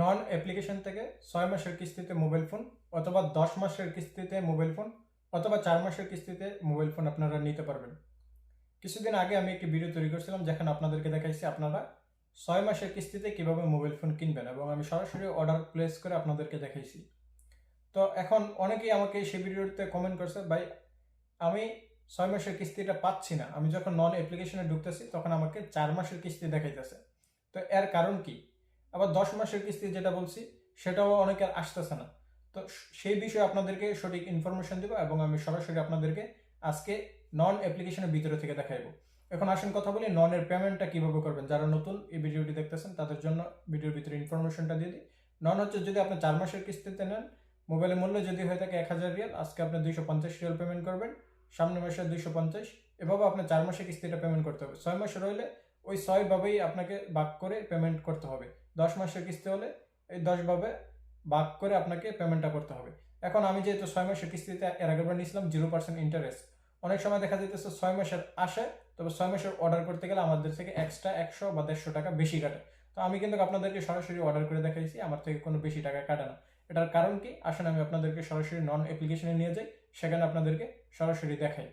নন application থেকে ছয় মাসের কিস্তিতে মোবাইল ফোন অথবা দশ মাসের কিস্তিতে মোবাইল ফোন অথবা চার মাসের কিস্তিতে মোবাইল ফোন আপনারা নিতে পারবেন। কিছুদিন আগে আমি একটি ভিডিও তৈরি করেছিলাম যেখানে আপনাদেরকে দেখাইছি আপনারা ছয় মাসের কিস্তিতে কীভাবে মোবাইল ফোন কিনবেন এবং আমি সরাসরি অর্ডার প্লেস করে আপনাদেরকে দেখাইছি। তো এখন অনেকেই আমাকে সেই ভিডিওতে কমেন্ট করছে, ভাই, আমি ছয় মাসের কিস্তিটা পাচ্ছি না। আমি যখন নন অ্যাপ্লিকেশনে ঢুকতেছি তখন আমাকে চার মাসের কিস্তি দেখাইতেছে। তো এর কারণ কি? আবার দশ মাসের কিস্তি যেটা বলছি, সেটাও অনেকের আসতেছে না। তো সেই বিষয়ে আপনাদেরকে সঠিক ইনফরমেশন দেবো এবং আমি সরাসরি আপনাদেরকে আজকে নন অ্যাপ্লিকেশনের ভিতরে থেকে দেখাইবো। এখন আসেন কথা বলি ননের পেমেন্টটা কীভাবে করবেন? যারা নতুন এই ভিডিওটি দেখতেছেন, তাদের জন্য ভিডিওর ভিতরে ইনফরমেশনটা দিয়ে দিই। নন হচ্ছে যদি আপনি চার মাসের কিস্তিতে নেন মোবাইলের মূল্য যদি হয়ে থাকে এক হাজার রিয়াল, আজকে আপনি দুইশো পঞ্চাশ রিয়াল পেমেন্ট করবেন সামনে মাসে দুইশো পঞ্চাশ, এভাবে আপনার চার মাসের কিস্তিটা পেমেন্ট করতে হবে। ছয় মাসে রইলে ওই ছয়ভাবেই আপনাকে ভাগ করে পেমেন্ট করতে হবে। দশ মাসের কিস্তি হলে এই দশভাবে ভাগ করে আপনাকে পেমেন্টটা করতে হবে। এখন আমি যেহেতু ছয় মাসের কিস্তিতে এর আগেরবার নিয়েছিলাম জিরো পার্সেন্ট ইন্টারেস্ট অনেক সময় দেখা যেতেছে ছয় মাসের আসে, তবে ছয় মাসের অর্ডার করতে গেলে আমাদের থেকে এক্সট্রা একশো বা দেড়শো টাকা বেশি কাটে। তো আমি কিন্তু আপনাদেরকে সরাসরি অর্ডার করে দেখাইছি, আমার থেকে কোনো বেশি টাকা কাটে না। এটার কারণ কি? আসলে আমি আপনাদেরকে সরাসরি নন অ্যাপ্লিকেশনে নিয়ে যাই, সেখানে আপনাদেরকে সরাসরি দেখাই।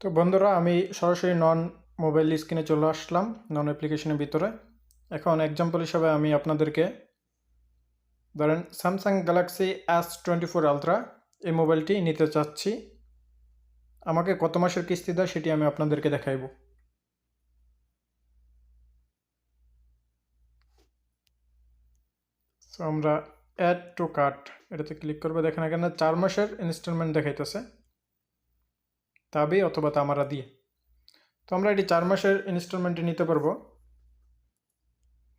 তো বন্ধুরা, আমি সরাসরি নন মোবাইল স্ক্রিনে চলে আসলাম নন অ্যাপ্লিকেশনের ভিতরে। এখন এক্সাম্পল হিসাবে আমি আপনাদেরকে ধরেন Samsung Galaxy S twenty four Ultra এই মোবাইলটি নিতে চাচ্ছি। আমাকে কত মাসের কিস্তি দেয় সেটি আমি আপনাদেরকে দেখাইব। আমরা অ্যাড টু কার্ট এটাতে ক্লিক করব। দেখেন এখানে চার মাসের ইনস্টলমেন্ট দেখাইতেছে। তাবি অথবা তামারা দিয়ে। তো আমরা এটি চার মাসের ইনস্টলমেন্টে নিতে পারব।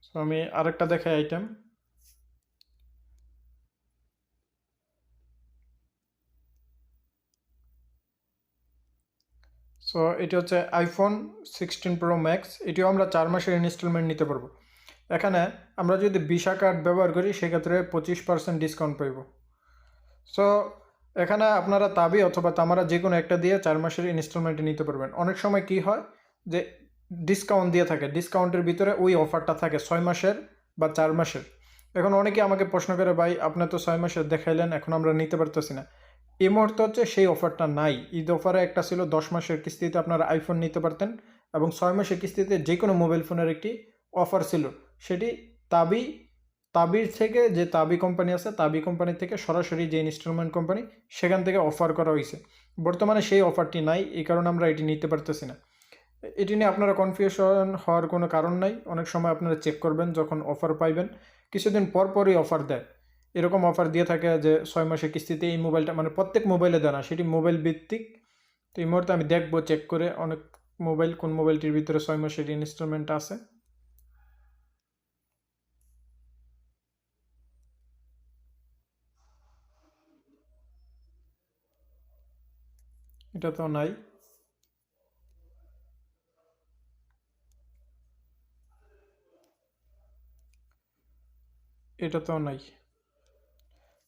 সো আমি আরেকটা দেখাই আইটেম সো এটি হচ্ছে আইফোন সিক্সটিন প্রো ম্যাক্স এটিও আমরা চার মাসের ইনস্টলমেন্ট নিতে পারব। এখানে আমরা যদি ভিসা কার্ড ব্যবহার করি, সেক্ষেত্রে পঁচিশ পার্সেন্ট ডিসকাউন্ট পাইব। সো এখানে আপনারা তাবি অথবা তামারা যে কোনো একটা দিয়ে চার মাসের ইনস্টলমেন্টে নিতে পারবেন। অনেক সময় কি হয় যে ডিসকাউন্ট দিয়ে থাকে। ডিসকাউন্টের ভিতরে ওই অফারটা থাকে ছয় মাসের বা চার মাসের। এখন অনেকে আমাকে প্রশ্ন করে, ভাই, আপনি তো ছয় মাসের দেখাইলেন, এখন আমরা নিতে পারতেছি না। এই মুহূর্তে হচ্ছে সেই অফারটা নাই। ঈদ অফারে একটা ছিল দশ মাসের কিস্তিতে আপনারা আইফোন নিতে পারতেন এবং ছয় মাসের কিস্তিতে যে কোনো মোবাইল ফোনের একটি অফার ছিল। সেটি তাবি, তাবির থেকে যে তাবি কোম্পানি আছে, তাবি কোম্পানি থেকে সরাসরি যে ইনস্টলমেন্ট কোম্পানি সেখান থেকে অফার করা হয়েছে। বর্তমানে সেই অফারটি নাই, এই কারণে আমরা এটি নিতে পারতেছি না। এটি নিয়ে আপনারা কনফিউশন হওয়ার কোনো কারণ নাই। অনেক সময় আপনারা চেক করবেন যখন অফার পাইবেন। কিছুদিন পর পরই অফার দেয় এরকম অফার দিয়ে থাকে যে ছয় মাসের কিস্তিতে এই মোবাইলটা মানে প্রত্যেক মোবাইলে দেয় না, সেটি মোবাইল ভিত্তিক তো এই মুহূর্তে আমি দেখব চেক করে অনেক মোবাইল কোন মোবাইলটির ভিতরে ছয় মাসের ইনস্টলমেন্ট আছে। এটা তো নাই। এটা তো নাই।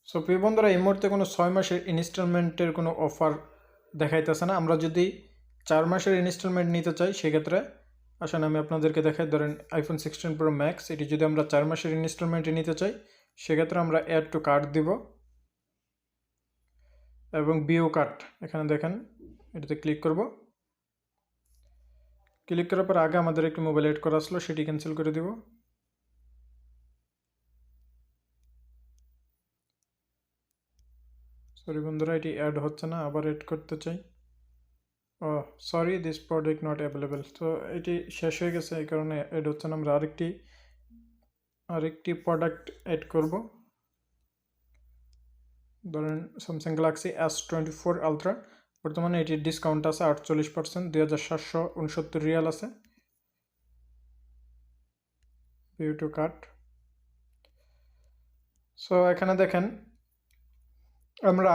সো প্রিয় বন্ধুরা, এই মুহূর্তে কোনো ছয় মাসের ইনস্টলমেন্টের কোনো অফার দেখাইতেছে না। আমরা যদি চার মাসের ইনস্টলমেন্ট নিতে চাই, সেক্ষেত্রে আসলে আমি আপনাদেরকে দেখাই। ধরেন আইফোন সিক্সটিন প্রো ম্যাক্স এটি যদি আমরা চার মাসের ইনস্টলমেন্টে নিতে চাই, সেক্ষেত্রে আমরা অ্যাড টু কার্ড দিব। এবং বিও কার্ড এখানে দেখেন, এটাতে ক্লিক করব। ক্লিক করার পর আগে আমাদের একটি মোবাইল এড করা আসলো, সেটি ক্যান্সেল করে দিব। সরি বন্ধুরা, এটি অ্যাড হচ্ছে না, আবার এড করতে চাই। ও sorry this product not available তো এটি শেষ হয়ে গেছে, এই কারণে অ্যাড হচ্ছে না। আমরা আরেকটি আরেকটি প্রোডাক্ট অ্যাড করব। ধরেন Samsung Galaxy S twenty four Ultra বর্তমানে এটির ডিসকাউন্ট আছে আটচল্লিশ পার্সেন্ট দুই হাজার সাতশো উনসত্তর রিয়াল আছে। ভিউ টু সো এখানে দেখেন আমরা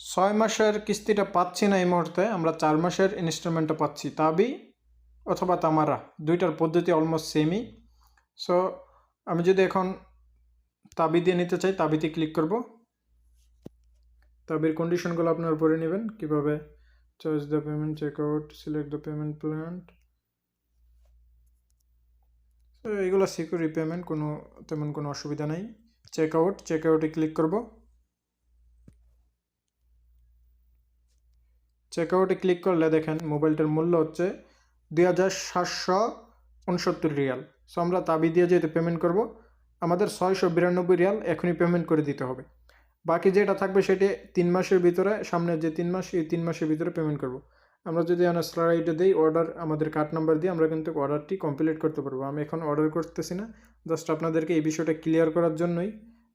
ছয় মাসের কিস্তিটা পাচ্ছি না এই মুহূর্তে, আমরা চার মাসের ইনস্টলমেন্টটা পাচ্ছি, তাবি অথবা তামারা, দুইটার পদ্ধতি অলমোস্ট সেমই সো আমি যদি এখন তাবি দিয়ে নিতে চাই, তাবিতে ক্লিক করব। তাবির কন্ডিশনগুলো আপনার পড়ে নেবেন, কীভাবে choice the payment check out select the payment plan তো এগুলো সিকিউর রিপেমেন্ট কোনো তেমন কোনো অসুবিধা নেই। চেক আউট চেক আউটে ক্লিক করব। চেক আউটে ক্লিক করলে দেখেন মোবাইলটার মূল্য হচ্ছে দুই হাজার সাতশো উনসত্তর রিয়াল। সো আমরা তাবি দিয়ে যেহেতু পেমেন্ট করব, আমাদের ছয়শো বিরানব্বই রিয়াল এখনই পেমেন্ট করে দিতে হবে। বাকি যেটা থাকবে সেটি তিন মাসের ভিতরে, সামনের যে তিন মাস, এই তিন মাসের ভিতরে পেমেন্ট করব। আমরা যদি স্লাইডে দিই অর্ডার আমাদের কার্ড নাম্বার দিয়ে আমরা কিন্তু অর্ডারটি কমপ্লিট করতে পারব। আমি এখন অর্ডার করতেছি না জাস্ট আপনাদেরকে এই বিষয়টা ক্লিয়ার করার জন্যই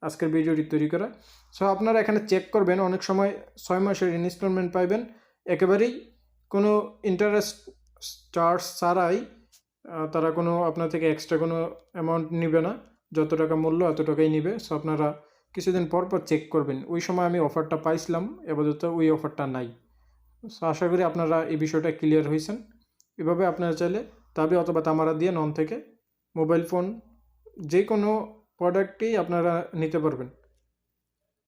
আজকের ভিডিওটি তৈরি করা। সো আপনারা এখানে চেক করবেন, অনেক সময় ছয় মাসের ইনস্টলমেন্ট পাইবেন একেবারেই কোনো ইন্টারেস্ট চার্জ ছাড়াই তারা কোনো আপনার থেকে এক্সট্রা কোনো অ্যামাউন্ট নেবে না। যত টাকা মূল্য এত টাকাই নেবে। সো আপনারা কিছুদিন পর পর চেক করবেন। ওই সময় আমি অফারটা পাইছিলাম এবারত ওই অফারটা নাই। সো আশা করি আপনারা এই বিষয়টা ক্লিয়ার হয়েছেন এভাবে আপনারা চাইলে তাবে অথবা তামারা দিয়ে নন থেকে মোবাইল ফোন যে কোনো প্রোডাক্টই আপনারা নিতে পারবেন।